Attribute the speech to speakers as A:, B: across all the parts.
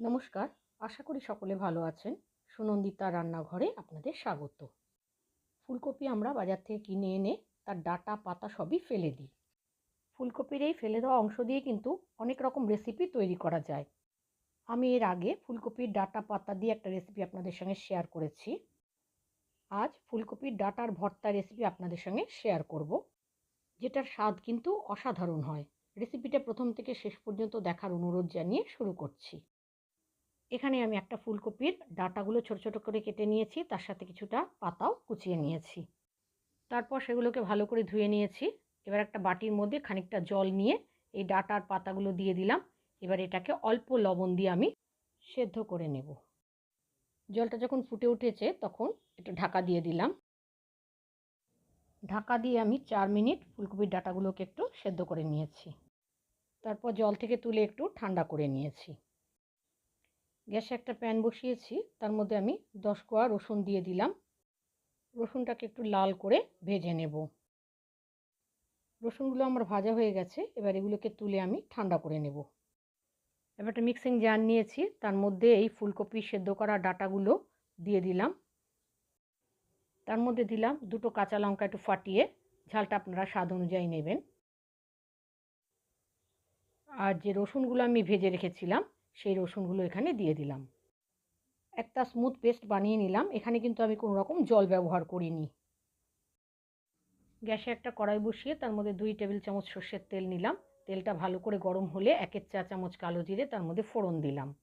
A: নমস্কার, আশা করি সকলে ভালো আছেন। সুনন্দিতা রান্নাঘরে আপনাদের স্বাগত। ফুলকপি আমরা বাজার থেকে কিনে এনে তার ডাটা, পাতা সবই ফেলে দিই। ফুলকপির এই ফেলে দেওয়া অংশ দিয়ে কিন্তু অনেক রকম রেসিপি তৈরি করা যায়। আমি এর আগে ফুলকপির ডাটা, পাতা দিয়ে একটা রেসিপি আপনাদের সঙ্গে শেয়ার করেছি। আজ ফুলকপির ডাটার ভর্তা রেসিপি আপনাদের সঙ্গে শেয়ার করব। যেটার স্বাদ কিন্তু অসাধারণ হয়। রেসিপিটা প্রথম থেকে শেষ পর্যন্ত দেখার অনুরোধ জানিয়ে শুরু করছি। এখানে আমি একটা ফুলকপির ডাটাগুলো ছোট ছোট করে কেটে নিয়েছি। তার সাথে কিছুটা পাতাও কুচিয়ে নিয়েছি। তারপর সেগুলোকে ভালো করে ধুয়ে নিয়েছি। এবার একটা বাটির মধ্যে খানিকটা জল নিয়ে এই ডাটার পাতাগুলো দিয়ে দিলাম। এবার এটাকে অল্প লবণ দিয়ে আমি সেদ্ধ করে নেব। জলটা যখন ফুটে উঠেছে তখন একটু ঢাকা দিয়ে দিলাম। ঢাকা দিয়ে আমি চার মিনিট ফুলকপির ডাটাগুলোকে একটু সেদ্ধ করে নিয়েছি। তারপর জল থেকে তুলে একটু ঠান্ডা করে নিয়েছি। গ্যাসে একটা প্যান বসিয়েছি, তার মধ্যে আমি দশ কোয়া রসুন দিয়ে দিলাম। রসুনটাকে একটু লাল করে ভেজে নেব। রসুনগুলো আমার ভাজা হয়ে গেছে, এবার এগুলোকে তুলে আমি ঠান্ডা করে নেব। এবার একটা মিক্সিং জার নিয়েছি, তার মধ্যে এই ফুলকপি সেদ্ধ করা ডাটাগুলো দিয়ে দিলাম। তার মধ্যে দিলাম দুটো কাঁচা লঙ্কা একটু ফাটিয়ে, ঝালটা আপনারা স্বাদ অনুযায়ী নেবেন। আর যে রসুনগুলো আমি ভেজে রেখেছিলাম সেই রসুনগুলো এখানে দিয়ে দিলাম। একটা স্মুথ পেস্ট বানিয়ে নিলাম। এখানে কিন্তু আমি কোনো রকম জল ব্যবহার করিনি। গ্যাসে একটা কড়াই বসিয়ে তার মধ্যে দুই টেবিল চামচ সর্ষের তেল নিলাম। তেলটা ভালো করে গরম হলে একের চা চামচ কালো জিরে তার মধ্যে ফোড়ন দিলাম।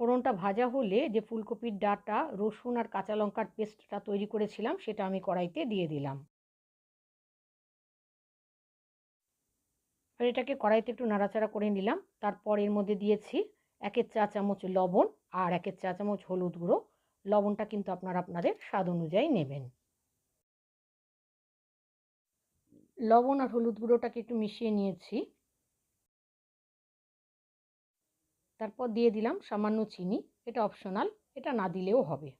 A: ফোড়নটা ভাজা হলে যে ফুলকপির ডাটা, রসুন আর কাঁচা লঙ্কার পেস্টটা তৈরি করেছিলাম, সেটা আমি কড়াইতে দিয়ে দিলাম। এবার এটাকে কড়াইতে একটু নাড়াচাড়া করে নিলাম। তারপর এর মধ্যে দিয়েছি একের চা চামচ লবণ আর একের চা চামচ হলুদ গুঁড়ো। লবণটা কিন্তু আপনারা আপনাদের স্বাদ অনুযায়ী নেবেন। লবণ আর হলুদ গুঁড়োটাকে একটু মিশিয়ে নিয়েছি। তারপর দিয়ে দিলাম সামান্য চিনি। এটা অপশনাল, এটা না দিলেও হবে।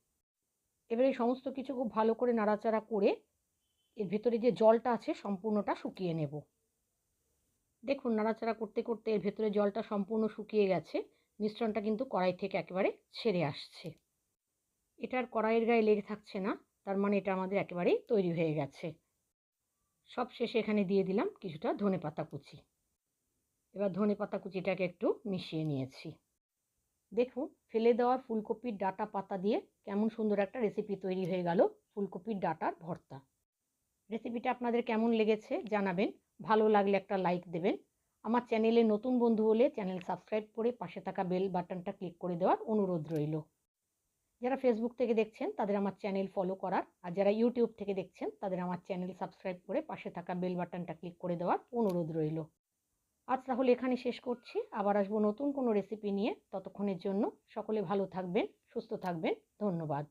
A: এবার সমস্ত কিছু খুব ভালো করে নাড়াচাড়া করে এর ভেতরে যে জলটা আছে সম্পূর্ণটা শুকিয়ে নেব। দেখুন, নাড়াচাড়া করতে করতে এর ভেতরে জলটা সম্পূর্ণ শুকিয়ে গেছে। মিশ্রণটা কিন্তু কড়াই থেকে একেবারে ছেড়ে আসছে। এটার কড়াইয়ের গায়ে লেগে থাকছে না, তার মানে এটা আমাদের একেবারেই তৈরি হয়ে গেছে। সব শেষে এখানে দিয়ে দিলাম কিছুটা ধনে পাতা কুচি। এবার ধনে পাতা কুচিটাকে একটু মিশিয়ে নিয়েছি। দেখুন, ফেলে দেওয়া ফুলকপির ডাটা পাতা দিয়ে কেমন সুন্দর একটা রেসিপি তৈরি হয়ে গেল ফুলকপির ডাটার ভর্তা। রেসিপিটা আপনাদের কেমন লেগেছে জানাবেন। ভালো লাগলে একটা লাইক দেবেন। আমার চ্যানেলে নতুন বন্ধু হলে চ্যানেল সাবস্ক্রাইব করে পাশে থাকা বেল বাটনটা ক্লিক করে দেওয়ার অনুরোধ রইল। যারা ফেসবুক থেকে দেখছেন, তাদের আমার চ্যানেল ফলো করার, আর যারা ইউটিউব থেকে দেখছেন, তাদের আমার চ্যানেল সাবস্ক্রাইব করে পাশে থাকা বেল বাটনটা ক্লিক করে দেওয়ার অনুরোধ রইল। আজ তাহলে এখানে শেষ করছি। আবার আসব নতুন কোনো রেসিপি নিয়ে। ততক্ষণের জন্য সকলে ভালো থাকবেন, সুস্থ থাকবেন। ধন্যবাদ।